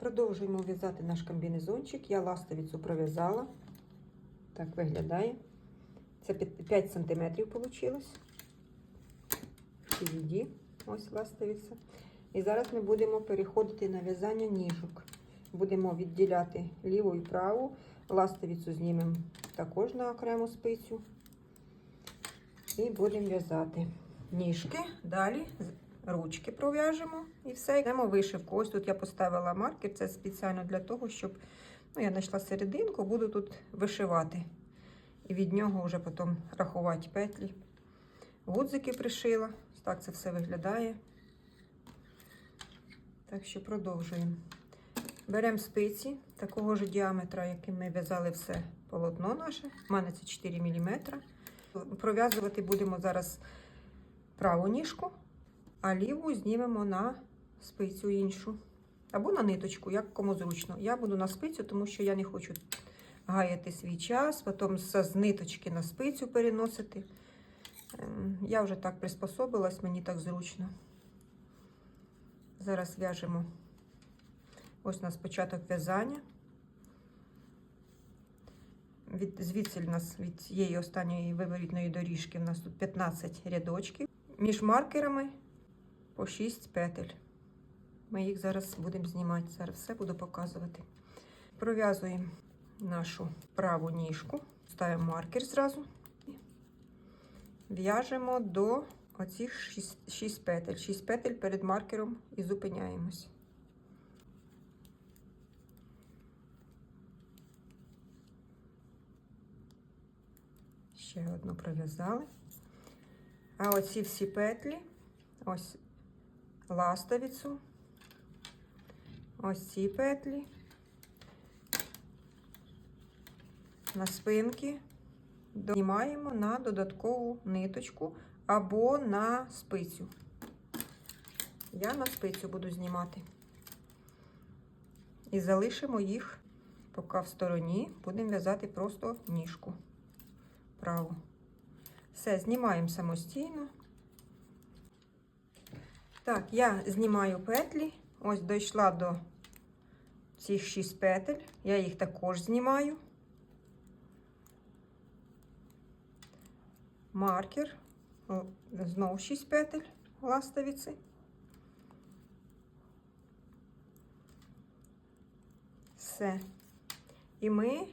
Продовжуємо в'язати наш комбінезончик. Я ластовицю пров'язала. Так виглядає. Це 5 см вийшло. Впереді. Ось ластовиця. І зараз ми будемо переходити на в'язання ніжок. Будемо відділяти ліву і праву. Ластовицю знімемо також на окрему спицю. І будемо в'язати ніжки. Далі ручки пров'яжемо і все. Йдемо вишивку. Ось тут я поставила маркер, це спеціально для того, щоб ну, я знайшла серединку, буду тут вишивати. І від нього вже потім рахувати петлі. Гудзики пришила. Ось так це все виглядає. Так що продовжуємо. Беремо спиці такого ж діаметра, яким ми в'язали все полотно наше. У мене це 4 мм. Пров'язувати будемо зараз праву ніжку, а ліву знімемо на спицю іншу. Або на ниточку, як кому зручно. Я буду на спицю, тому що я не хочу гаяти свій час, потім з ниточки на спицю переносити. Ем, Я вже так приспособилась, мені так зручно. Зараз в'яжемо. Ось у нас початок в'язання. Від, звідси у нас від цієї останньої виворітної доріжки у нас тут 15 рядочків. Між маркерами по 6 петель. Ми їх зараз будемо знімати. Зараз все буду показувати. Пров'язуємо нашу праву ніжку, ставимо маркер зразу. В'яжемо до оцих 6, 6 петель. 6 петель перед маркером і зупиняємось. Ще одну пров'язали. А оці всі петлі, ось ластовицю, ось ці петлі, на спинки знімаємо на додаткову ниточку або на спицю. Я на спицю буду знімати. І залишимо їх поки в стороні, будемо в'язати просто ніжку праву. Все, знімаємо самостійно. Так, я знімаю петлі. Ось дійшла до цих 6 петель. Я їх також знімаю. Маркер. Знову 6 петель ластовиці. Все. І ми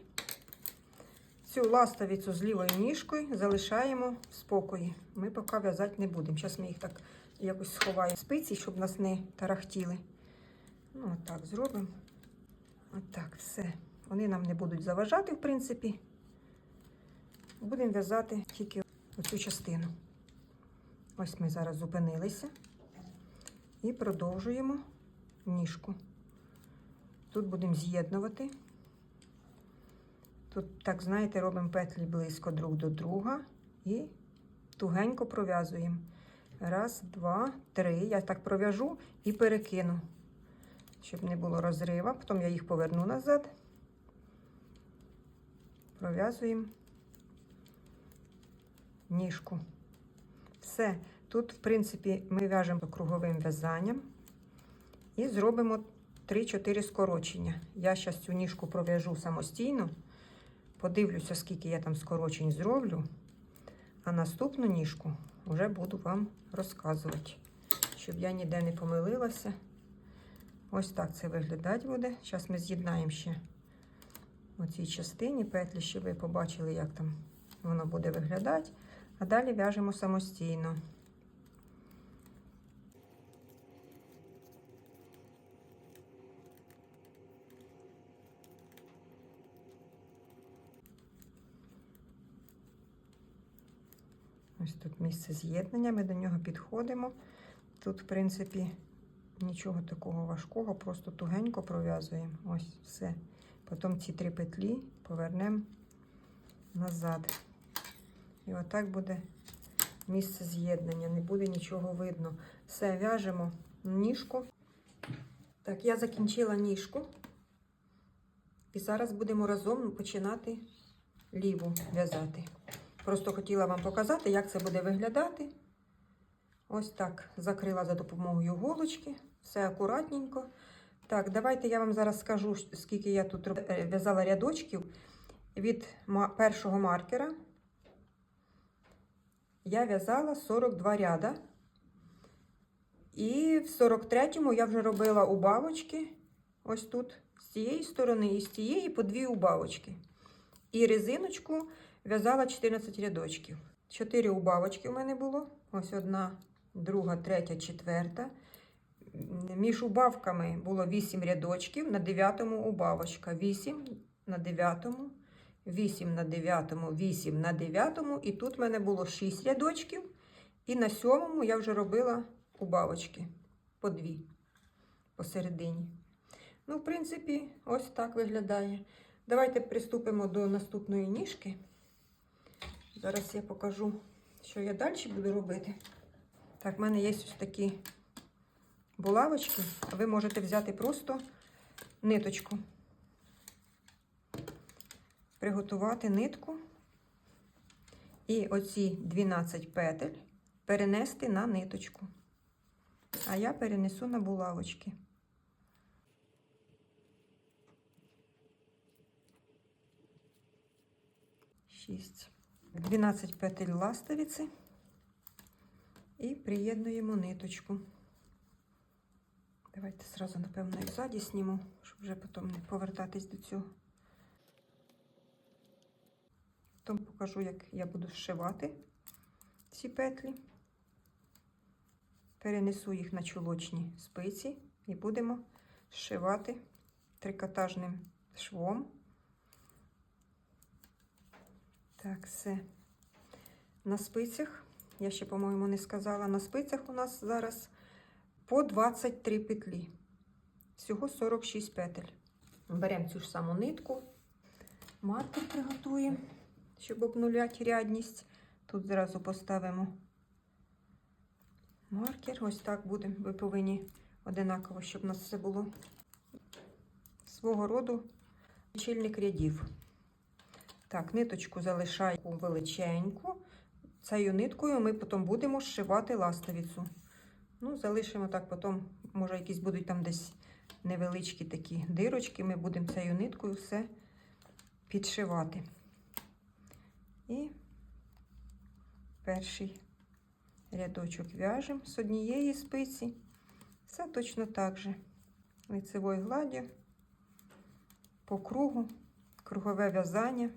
Цю ластовицю з лівою ніжкою залишаємо в спокої. Ми поки в'язати не будемо. Зараз ми їх так якось сховаємо спиці, щоб нас не тарахтіли. Ну, отак зробимо. Отак, все. Вони нам не будуть заважати, в принципі. Будемо в'язати тільки оцю частину. Ось ми зараз зупинилися і продовжуємо ніжку. Тут будемо з'єднувати. Тут, так, знаєте, робимо петлі близько друг до друга і тугенько пров'язуємо. Раз, два, три. Я так пров'яжу і перекину, щоб не було розрива. Потім я їх поверну назад. Пров'язуємо ніжку. Все. Тут, в принципі, ми в'яжемо круговим в'язанням і зробимо 3-4 скорочення. Я зараз цю ніжку пров'яжу самостійно. Подивлюся, скільки я там скорочень зроблю. А наступну ніжку вже буду вам розказувати, щоб я ніде не помилилася. Ось так це виглядати буде. Зараз ми з'єднаємо ще у цій частині петлі, щоб ви побачили, як там воно буде виглядати. А далі в'яжемо самостійно. Ось тут місце з'єднання, ми до нього підходимо. Тут, в принципі, нічого такого важкого, просто тугенько пров'язуємо. Ось все. Потім ці три петлі повернемо назад. І отак буде місце з'єднання, не буде нічого видно. Все, в'яжемо ніжку. Так, я закінчила ніжку. І зараз будемо разом починати ліву в'язати. Просто хотіла вам показати, як це буде виглядати. Ось так закрила за допомогою голочки. Все акуратненько. Так, давайте я вам зараз скажу, скільки я тут е, в'язала рядочків від першого маркера. Я в'язала 42 ряда. І в 43-му я вже робила убавочки. Ось тут з цієї сторони і з цієї по дві убавочки. І резиночку в'язала 14 рядочків. 4 убавочки в мене було. Ось одна, друга, третя, четверта. Між убавками було 8 рядочків, на 9 убавочка. 8 на 9, 8 на 9, 8 на 9. І тут в мене було 6 рядочків. І на 7 я вже робила убавочки по 2 посередині. Ну, в принципі, ось так виглядає. Давайте приступимо до наступної ніжки. Зараз я покажу, що я далі буду робити. Так, в мене є ось такі булавочки, ви можете взяти просто ниточку, приготувати нитку і оці 12 петель перенести на ниточку. А я перенесу на булавочки. Шість. 12 петель ластовиці і приєднуємо ниточку. Давайте зразу, напевно, і ззаді зніму, щоб вже потім не повертатись до цього. Потім покажу, як я буду зшивати ці петлі. Перенесу їх на чулочні спиці і будемо зшивати трикотажним швом. Так, все. На спицях, я ще, по-моєму, не сказала, на спицях у нас зараз по 23 петлі. Всього 46 петель. Беремо цю ж саму нитку, маркер приготуємо, щоб обнуляти рядність. Тут зразу поставимо маркер. Ось так буде. Ви повинні одинаково, щоб у нас все було свого роду лічильник рядів. Так, ниточку залишаю величеньку. Цією ниткою ми потім будемо зшивати ластовицю. Ну, залишимо так, потім, може, якісь будуть там десь невеличкі такі дирочки. Ми будемо цією ниткою все підшивати. І перший рядочок в'яжемо з однієї спиці. Все точно так же. Лицевою гладдю, по кругу, кругове в'язання.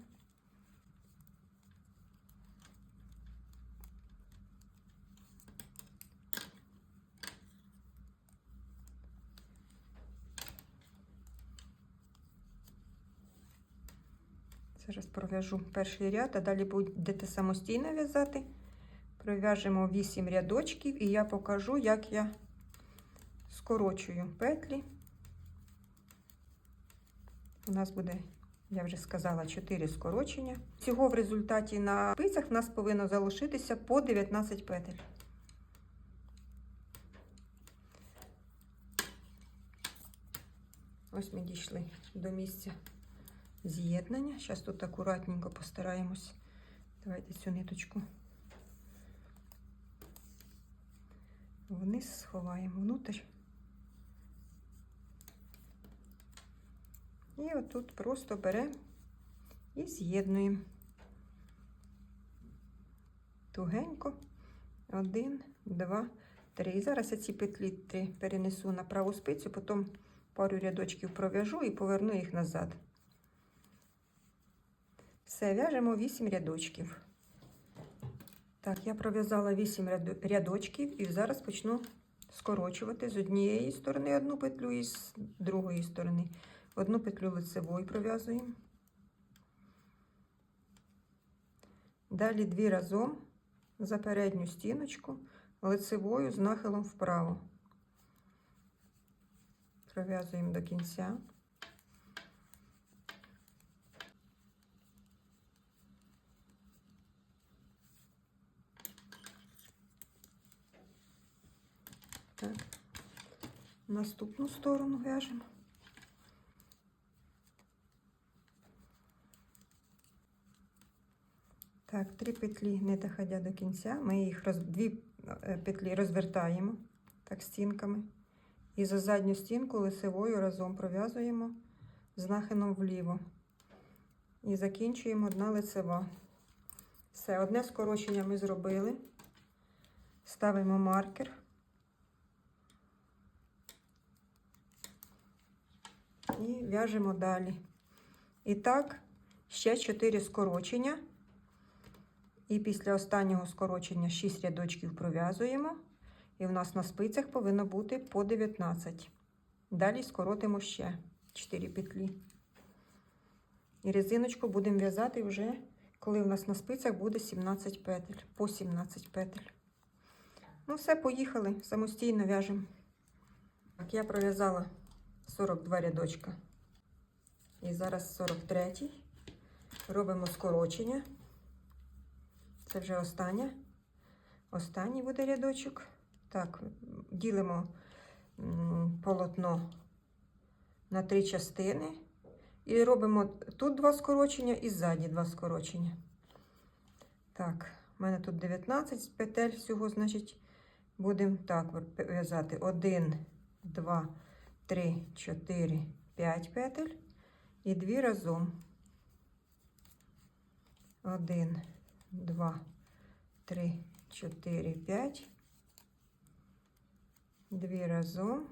Зараз пров'яжу перший ряд, а далі будете самостійно в'язати. Пров'яжемо 8 рядочків і я покажу, як я скорочую петлі. У нас буде, я вже сказала, 4 скорочення. Всього в результаті на спицях у нас повинно залишитися по 19 петель. Ось ми дійшли до місця з'єднання. Зараз тут акуратненько постараємось. Давайте цю ниточку вниз сховаємо внутрь. І отут просто беремо і з'єднуємо тугенько. Один, два, три. І зараз я ці петлі три перенесу на праву спицю, потім пару рядочків пров'яжу і поверну їх назад. Все, в'яжемо 8 рядочків. Так, я пров'язала 8 рядочків і зараз почну скорочувати з однієї сторони одну петлю і з другої сторони. Одну петлю лицевою пров'язуємо. Далі дві разом за передню стіночку лицевою з нахилом вправо. Пров'язуємо до кінця. Наступну сторону в'яжемо. Так, три петлі, не доходя до кінця, ми їх роз... дві е, петлі розвертаємо так стінками І за задню стінку лицевою разом пров'язуємо з нахином вліво. І закінчуємо одна лицева. Все, одне скорочення ми зробили. Ставимо маркер. І в'яжемо далі. І так, ще 4 скорочення. І після останнього скорочення 6 рядочків пров'язуємо. І в нас на спицях повинно бути по 19. Далі скоротимо ще 4 петлі. І резиночку будемо в'язати вже, коли в нас на спицях буде 17 петель, по 17 петель. Ну, все, поїхали, самостійно в'яжемо. Так, я пров'язала 42 рядочка. І зараз 43. Робимо скорочення. Це вже останнє. Останній буде рядочок. Так, ділимо полотно на три частини. І робимо тут два скорочення і ззаді два скорочення. Так, у мене тут 19 петель всього, значить, будемо так в'язати. 1, 2, 3, 4, 5 петель і дві разом. 1, 2, 3, 4, 5. Дві разом.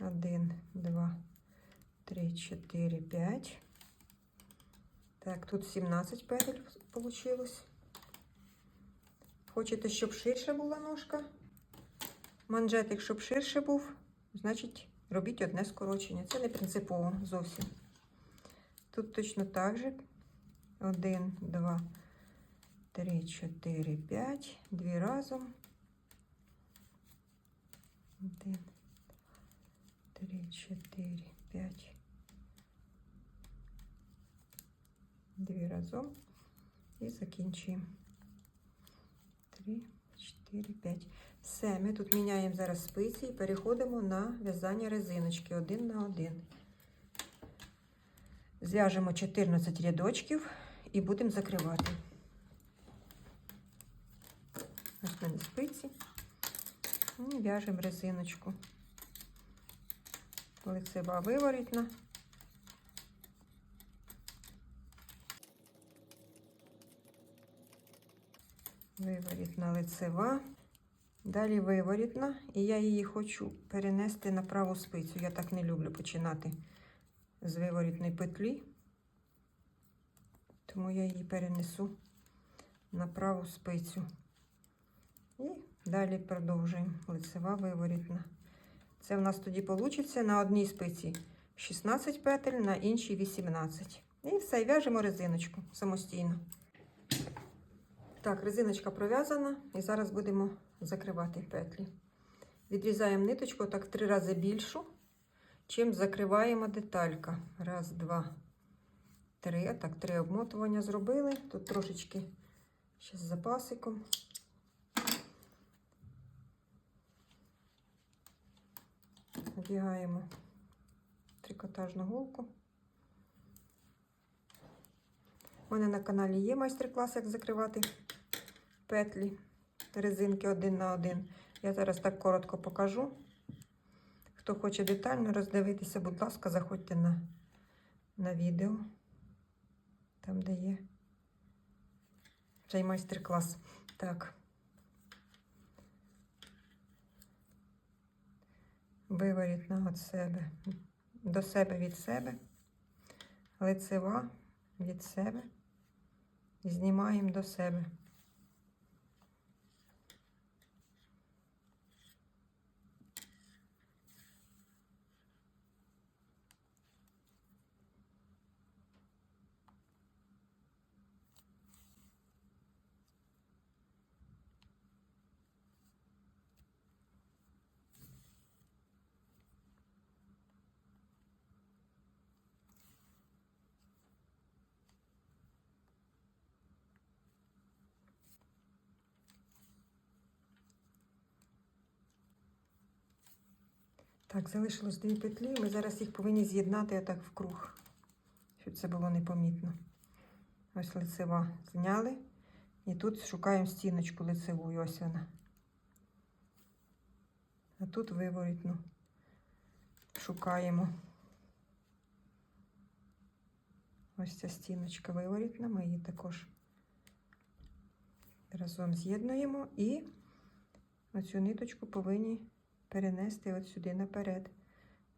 1, 2, 3, 4, 5. Так, тут 17 петель получилось. Хочете, щоб ширше була ножка? Манжетик, щоб ширше був, значить, робіть одне скорочення. Це не принципово зовсім. Тут точно так же. 1, 2, 3, 4, 5. Дві разом. 1, 3, 4, 5. Дві разом. І закінчуємо. 3, 4, 5. Все, ми тут міняємо зараз спиці і переходимо на в'язання резиночки один на один. Зв'яжемо 14 рядочків і будемо закривати. Ось спиці. І в'яжемо резиночку. Лицева виворітна. Виворітна лицева. Далі виворітна, і я її хочу перенести на праву спицю. Я так не люблю починати з виворітної петлі, тому я її перенесу на праву спицю. І далі продовжуємо лицева виворітна. Це в нас тоді вийде на одній спиці 16 петель, на іншій 18. І все, в'яжемо резиночку самостійно. Так, резиночка пров'язана, і зараз будемо закривати петлі. Відрізаємо ниточку так три рази більшу, чим закриваємо деталька. Раз, два, три. Так, три обмотування зробили. Тут трошечки ще з запасиком. Одягаємо трикотажну голку. У мене на каналі є майстер-клас, як закривати петлі резинки один на один. Я зараз так коротко покажу. Хто хоче детально роздивитися, будь ласка, заходьте на, на відео, там, де є цей майстер-клас. Так. Виворітна від себе, до себе від себе, лицева від себе. Знімаємо до себе. Так, залишилось дві петлі. Ми зараз їх повинні з'єднати отак в круг, щоб це було непомітно. Ось лицева зняли. І тут шукаємо стіночку лицеву. Ось вона. а тут виворітну. Шукаємо. Ось ця стіночка виворітна, ми її також разом з'єднуємо і оцю ниточку повинні перенести от сюди наперед.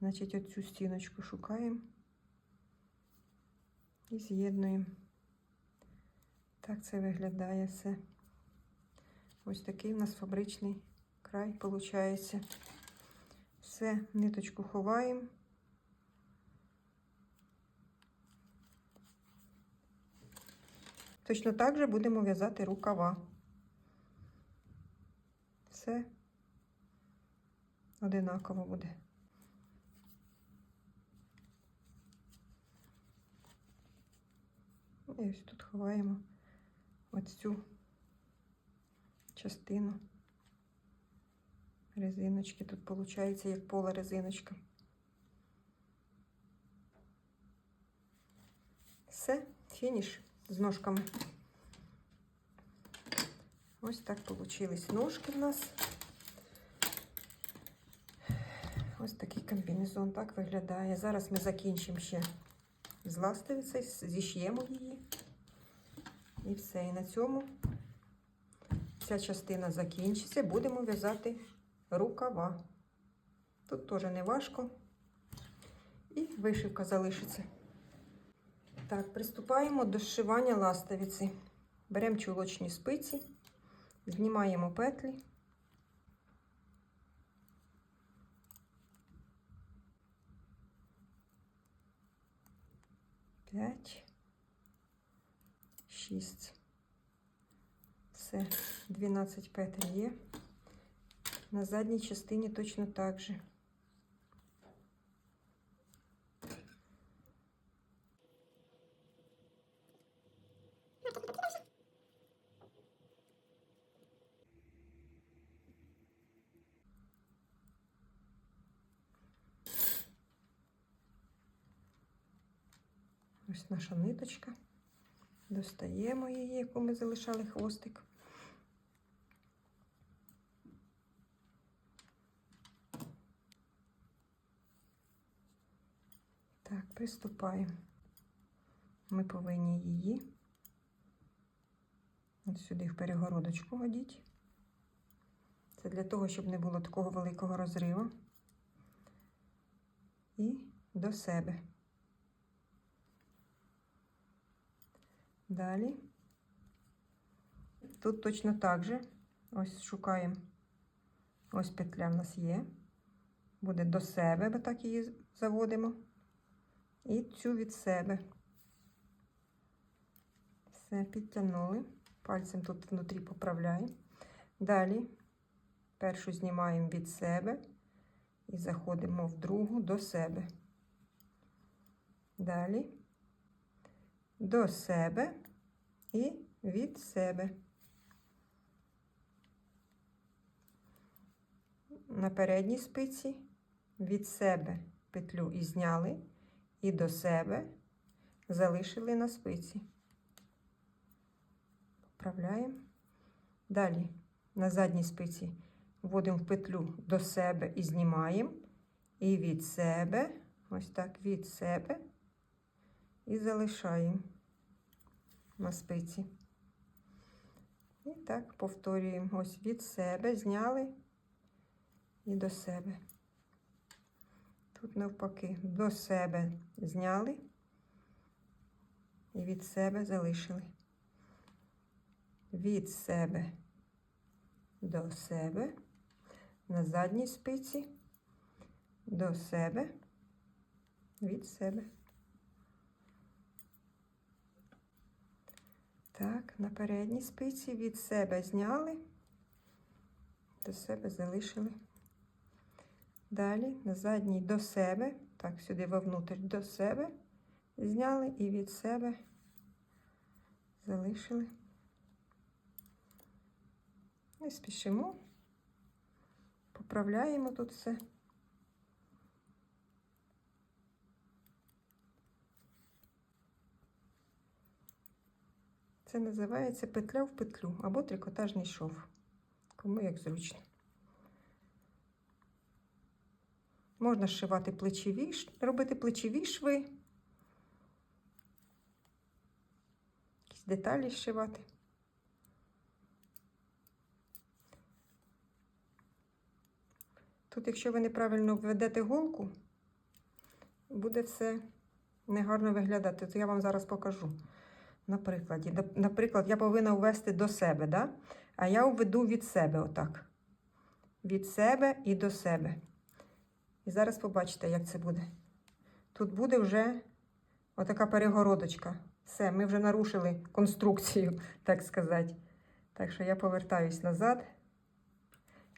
Значить, оцю стіночку шукаємо і з'єднуємо. Так це виглядає все. Ось такий у нас фабричний край виходить. Все, ниточку ховаємо. Точно так же будемо в'язати рукава. Все одинаково буде. І ось тут ховаємо ось цю частину резиночки. Тут виходить як пола резиночка. Все, фініш з ножками. Ось так получились ножки в нас. Ось такий комбінезон так виглядає. Зараз ми закінчимо ще з ластовицею, зіш'ємо її. І все. І на цьому ця частина закінчиться. Будемо в'язати рукава. Тут теж не важко. І вишивка залишиться. Так, приступаємо до зшивання ластовиці. Беремо чулочні спиці, знімаємо петлі. П'ять, шість. Все, 12 петель є. На задній частині точно так же. Ось наша ниточка. Достаємо її, яку ми залишали хвостик. Так, приступаємо. Ми повинні її от сюди в перегородочку одіть. Це для того, щоб не було такого великого розриву. І до себе. Далі. Тут точно так же. Ось шукаємо. Ось петля в нас є. Буде до себе, бо так її заводимо. І цю від себе. Все, підтягнули. Пальцем тут внутрі поправляємо. Далі першу знімаємо від себе і заходимо в другу до себе. Далі до себе і від себе. На передній спиці від себе петлю і зняли, і до себе залишили на спиці. Поправляємо. Далі на задній спиці вводимо в петлю до себе і знімаємо, і від себе, ось так від себе і залишаємо на спиці. І так повторюємо ось від себе, зняли і до себе. Тут навпаки, до себе зняли і від себе залишили. Від себе до себе, на задній спиці, до себе, від себе. Так, на передній спиці від себе зняли, до себе залишили. Далі на задній до себе, так, сюди вовнутрь до себе, зняли і від себе залишили. Не спішимо, поправляємо тут все. Це називається петля в петлю або трикотажний шов. Кому як зручно. Можна зшивати плечові, робити плечові шви. Якісь деталі зшивати. Тут, якщо ви неправильно введете голку, буде все негарно виглядати. То я вам зараз покажу на прикладі. Наприклад, я повинна ввести до себе, да? а я введу від себе отак. Від себе і до себе. І зараз побачите, як це буде. Тут буде вже отака перегородочка. Все, ми вже нарушили конструкцію, так сказати. Так що я повертаюсь назад.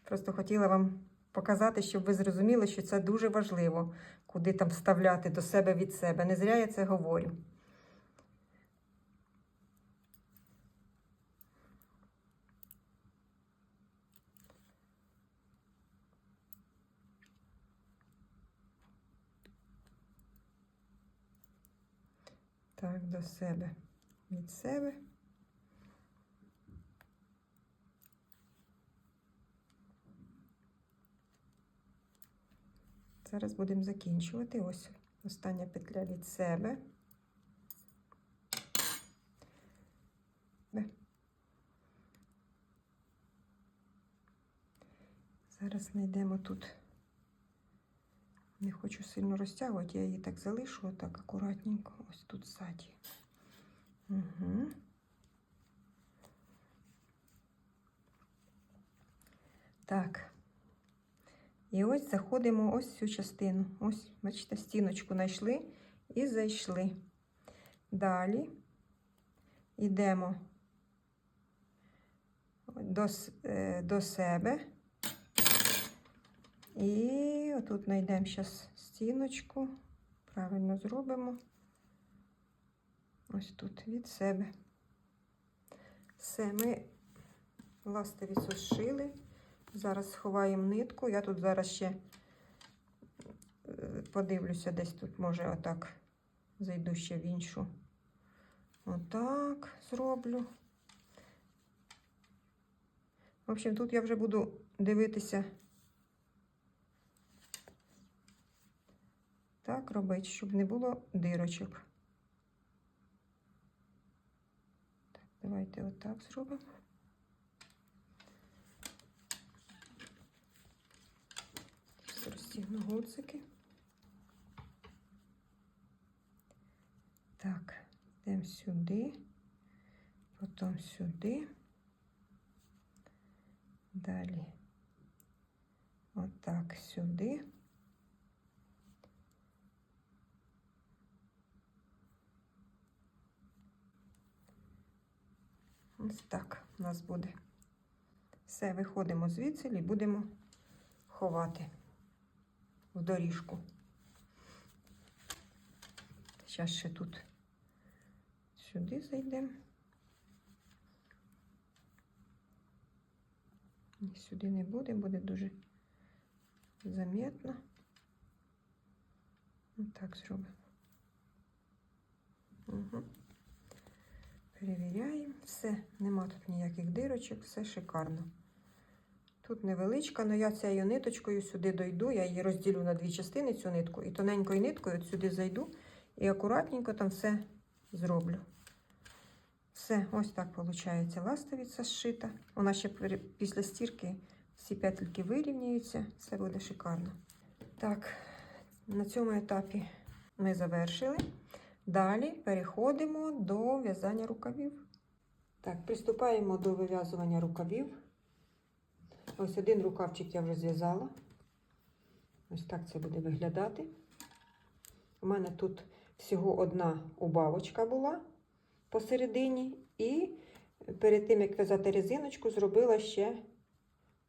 Просто хотіла вам показати, щоб ви зрозуміли, що це дуже важливо, куди там вставляти до себе від себе. Не зря я це говорю. Так, до себе. Від себе. Зараз будемо закінчувати. Ось остання петля від себе. Зараз знайдемо тут. Не хочу сильно розтягувати, я її так залишу, отак акуратненько. Ось тут ззаді. Угу. Так. І ось заходимо ось цю частину. Ось, бачите, стіночку знайшли і зайшли. Далі йдемо до, е, до себе. І отут знайдемо зараз стіночку. Правильно зробимо. Ось тут від себе. Все, ми ластовицю зшили. Зараз сховаємо нитку. Я тут зараз ще е, подивлюся, десь тут, може, отак зайду ще в іншу. Отак зроблю. В общем, тут я вже буду дивитися. Робити, щоб не було дирочок. Так, давайте отак зробимо. Розтягну гудзики. Так, йдемо сюди, потім сюди. Далі отак сюди. Ось так у нас буде. Все, виходимо звідси і будемо ховати в доріжку. Зараз ще тут сюди зайдемо. Ні, Сюди не буде, буде дуже замітно. Так зробимо. Угу. Перевіряємо. Все, нема тут ніяких дирочок, все шикарно. Тут невеличка, але я цією ниточкою сюди дойду, я її розділю на дві частини, цю нитку, і тоненькою ниткою от сюди зайду і акуратненько там все зроблю. Все, ось так виходить ластовиця зшита. Вона ще після стірки всі петельки вирівняються, все буде шикарно. Так, на цьому етапі ми завершили. Далі переходимо до в'язання рукавів. Так, приступаємо до вив'язування рукавів. Ось один рукавчик я вже зв'язала. Ось так це буде виглядати. У мене тут всього одна убавочка була посередині, і перед тим, як в'язати резиночку, зробила ще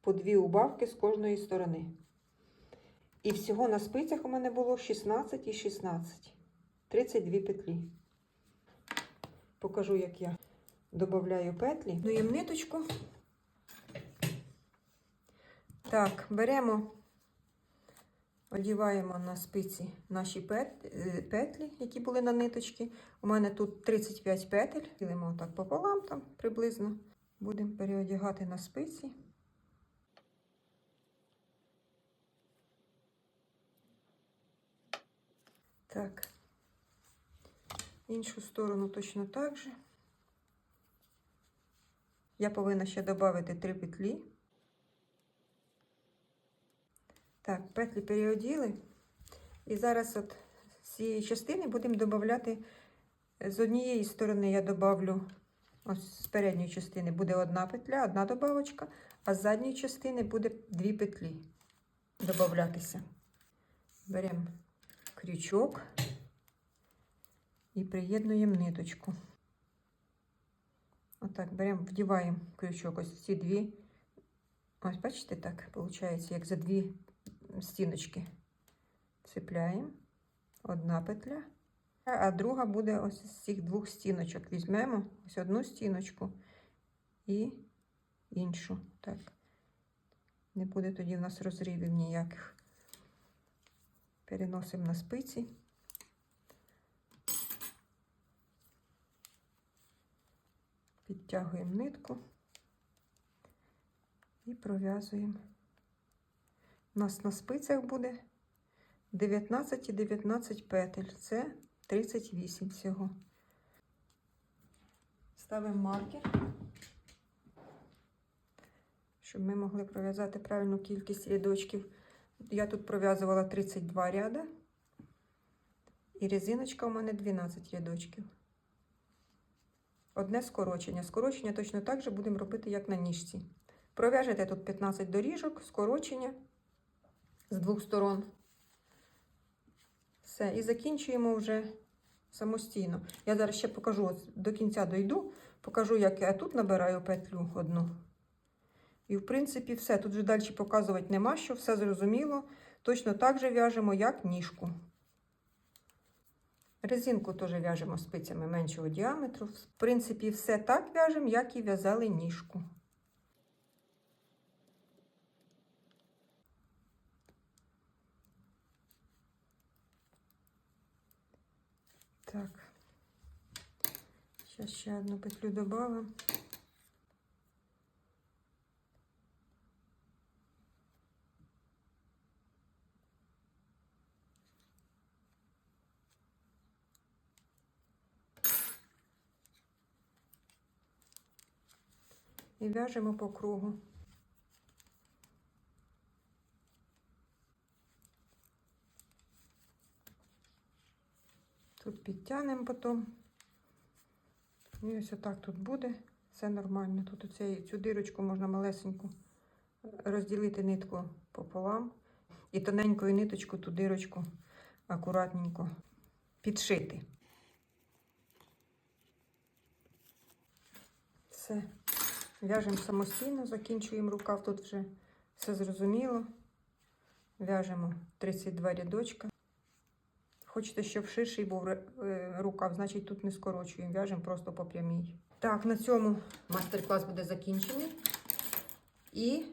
по дві убавки з кожної сторони. І всього на спицях у мене було 16 і 16. 32 петлі. Покажу, як я додаю петлі. Дуємо ниточку. Так, беремо, одіваємо на спиці наші е, петлі, які були на ниточці. У мене тут 35 петель. Ділимо так пополам там приблизно. Будемо переодягати на спиці. Так. Іншу сторону точно так же. Я повинна ще додати три петлі. Так, петлі переоділи. І зараз от з цієї частини будемо додати з однієї сторони я добавлю ось з передньої частини буде одна петля, одна добавочка, а з задньої частини буде дві петлі додатися. Беремо крючок і приєднуємо ниточку. Отак беремо, вдіваємо крючок, ось ці дві. Ось, бачите, так виходить, як за дві стіночки. Цепляємо одна петля, а друга буде ось з цих двох стіночок. Візьмемо ось одну стіночку і іншу. Так. Не буде тоді в нас розривів ніяких. Переносимо на спиці. Підтягуємо нитку і пров'язуємо. У нас на спицях буде 19 і 19 петель. Це 38 всього. Ставимо маркер, щоб ми могли пров'язати правильну кількість рядочків. Я тут пров'язувала 32 ряда, і резиночка у мене 12 рядочків. Одне скорочення. Скорочення точно так же будемо робити, як на ніжці. Пров'яжете тут 15 доріжок, скорочення з двох сторон. Все, і закінчуємо вже самостійно. Я зараз ще покажу, до кінця дойду, покажу, як я тут набираю петлю одну. І, в принципі, все. Тут вже далі показувати нема що, все зрозуміло. Точно так же в'яжемо, як ніжку. Резинку теж в'яжемо спицями меншого діаметру. В принципі, все так в'яжемо, як і в'язали ніжку. Так. Зараз ще одну петлю добавимо. І в'яжемо по кругу. Тут підтягнемо потім. І ось отак тут буде. Все нормально. Тут оцей, цю дирочку можна малесеньку розділити нитку пополам. І тоненькою ниточку ту дирочку акуратненько підшити. Все. В'яжемо самостійно, закінчуємо рукав, тут вже все зрозуміло. В'яжемо 32 рядочка. Хочете, щоб ширший був е, рукав, значить тут не скорочуємо, в'яжемо просто по прямій. Так, на цьому майстер-клас буде закінчений. І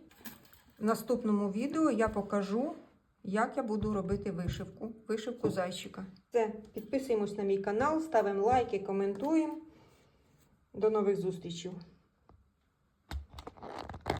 в наступному відео я покажу, як я буду робити вишивку, вишивку зайчика. Все, підписуємось на мій канал, ставимо лайки, коментуємо. До нових зустрічей!